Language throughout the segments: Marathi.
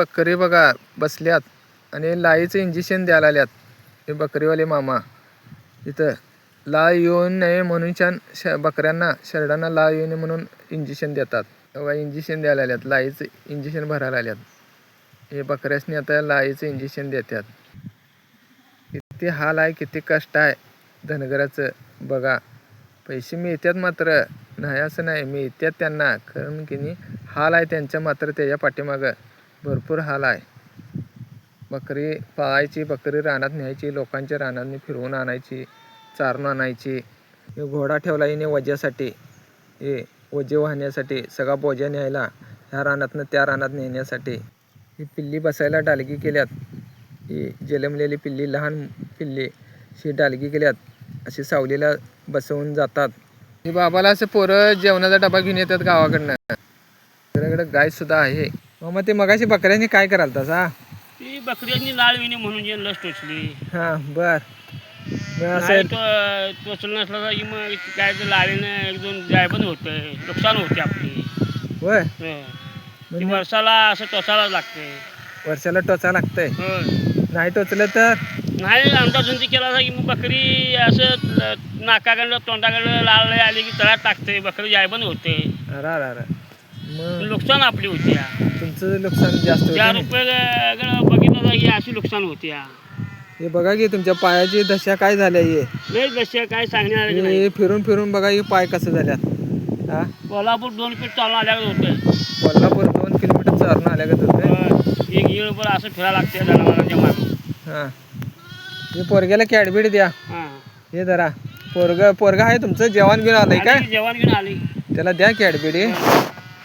बकरी बघा बसल्यात. आणि लाईचं इंजेक्शन द्यायला आल्यात हे बकरीवाले मामा. इथं. ला येऊ नये म्हणून छान श बकऱ्यांना शरडांना ला येऊ नये म्हणून इंजेक्शन देतात. तेव्हा इंजेक्शन द्यायला आल्यात लाईचं इंजेक्शन भरायला आल्यात हे बकऱ्यासनी आता लाईचं इंजेक्शन देतात. किती हाल आहे किती कष्ट आहे. धनगराचं. बघा. पैसे मिळतात मात्र. नाही असं नाही. मिळतात त्यांना. कारण की नाही हाल आहे त्यांच्या मात्र त्याच्या पाठीमागं. भरपूर हाल आहे. बकरी पाळायची बकरी रानात न्यायची लोकांच्या रानातनी फिरवून आणायची चारून आणायची. हे घोडा ठेवला हिने वज्यासाठी हे वजे वाहण्यासाठी सगळा बोजा न्यायला ह्या रानातनं त्या रानात नेण्यासाठी. ही पिल्ली बसायला डालगी केल्यात. ही जलमलेली पिल्ली लहान पिल्ली शी डालगी केल्यात. अशी सावलीला बसवून जातात. हे बाबाला असं पोरं जेवणाचा डबा घेऊन येतात गावाकडनं. त्याच्याकडे गायसुद्धा आहे. मग ते मगाशी बकऱ्यांनी काय कराल तसा? ती बकऱ्यांनी लाळ विणी म्हणून जे लस टोचली. हां बर. मग नाही असं तो टोचलं नसलं तर की मग काय तर लाळीनं एक दोन जायबंद होतं नुकसान होते आपली. होय? हं. ती म्हणजे वर्षाला असं टोचायला लागते. वर्षाला टोचा लागतंय? नाही टोचलं तर? नाही आमचा झुंजी केला की मग बकरी असं ल- नाकाकडलं तोंडाकडलं लाल आली की तळ्यात टाकते बकरी जायबंद होते. अरे अरे अरे. मग नुकसान आपली होती. तुमचं नुकसान जास्त होतं चार? रुपये बघितलं तर ही अशी नुकसान होती. हे बघा की तुमच्या पायाची दशा काय झाल्या हे? लय जसे काय सांगणार नाही हे फिरून फिरून बघा हे पाय कसं झाल्यात. हा? कोल्हापूर दोन फीट चालून आल्यावर होतं कोल्हापूर दोन किलोमीटर चारून आल्यागत होतं एक येळभर असं फिरायला लागते जनावरांच्या मागे. हां. हे पोरग्याला कॅडबीड द्या. हां. हे जरा पोरग पोरगा आहे तुमचं? जेवण घेऊन आलंय काय? जेवण घेऊन आली. त्याला द्या कॅडबीड हे.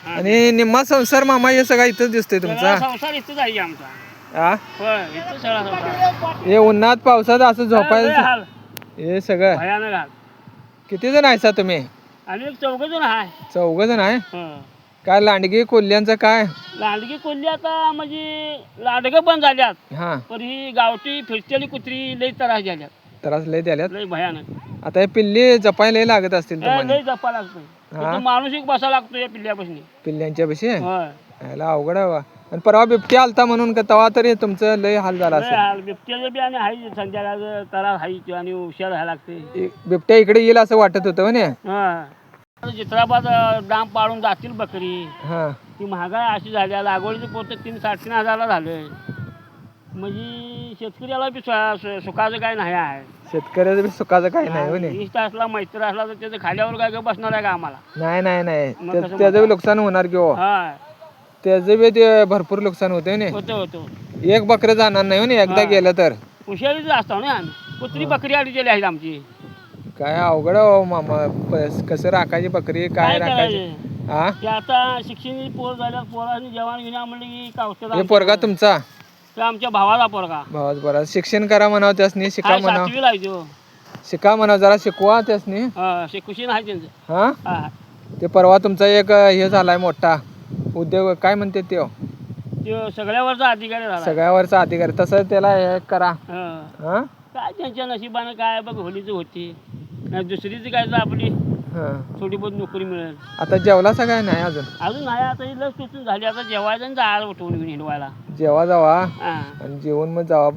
आणि निम्मा संसार मामा हे सगळा इथंच दिसतोय तुमचा. सगळा संसार इथंच आहे आमचा. हा होय इथं सगळा संसार. हे उन्हात पावसात असं लय झोपायचं हाल. हे सगळं. भयानक हाल. किती जण आहे सा तुम्ही? एक चौघ जण आहे चौघ जण आहे? हं. काय लांडगी कोल्ह्यांचं काय? लांडगी कोल्ही आता म्हणजे लांडगं पण झाल्यात. हा. पण ही गावठी फिरतेली कुत्री लई त्रास झाल्यात त्रास लय द्याल्यात लई भयानक. आता हे पिल्ली जपायला लय लागत असतील तुम्हाला लई जपा? तिथं माणूस एक बसा लागतो या पिल्ल्यापासून पिल्ल्यांच्या पैसे होय. याला अवघड आहे बा. आणि परवा बिबट्या आलता म्हणून का तवा तरी तुमचं लय हाल झाला लय असेल. हाल. बिबट्याचं बी आणि हाय संध्याकाळचं त्रास हाय आणि हुशार व्हायला लागते इ- बिबट्या इकडे येईल असं वाटत होतं म्हणे. हा. चित्राबाद डाम पाडून जातील बकरी. हा. ती महागाई अशी झाली लागवडीचं पोतं तीन साडेतीन हजारला झालं म्हणजे शेतकऱ्याला बी सु- सु- सुखाचं काय नाही आहे. शेतकऱ्याचं बी सुखाचं काही नाही म्हणे इष्ट असला मैत्र असला तर त्याचं खाल्यावर काय गं बसणार आहे का आम्हाला? नाही नाही नाही. मग त्या- त्याचं बी नुकसान होणार की हो. हा त्याचं बी ते भरपूर नुकसान होते ने. होतं होतं. एक बकरं जाणार नाही म्हणे एकदा हा. गेलं तर. हुशारीच असतो ना आम्ही. कुत्री बकरी आडीची आहेत आमची. काय अवघड आहे हो मामा. प- कसं राखायची बकरी काय काय राखायची? करायचं? हा? ते आता शिक्षण पोर झाल्या पोरांनी जेवण घेण्या म्हणलं की हे पोरगा तुमचा? ते आमच्या भावाचा पोरगा. भावाच बरा शिक्षण करा म्हणावं त्यासनी शिका काय म्हणावं. सातवीला आहे तो. शिका म्हणावं जरा शिकवा त्यासनी. हा, शिकुशीन आहे त्यांचं. हा? हा. ते परवा तुमचा एक हे झालाय मोठा. उद्योग काय म्हणते ते हो? तो सगळ्यावरचा अधिकारी झाला सगळ्यावरचा अधिकारी. तसं त्याला हे करा. हा. हा? काय त्यांच्या नशिबानं काय? बघ होलीच होती. नाही दुसरीच काय तर आपली हा. थोडी बहुत नोकरी मिळेल. आता जेवला सगळ्या नाही अजून? अजून नाही आता ही लस टोचून झाली. आता जेवायचं आणि जायला उठवून घेऊन हिंडवायला. जेवा जावा. हा. आणि जेवण मग जावा.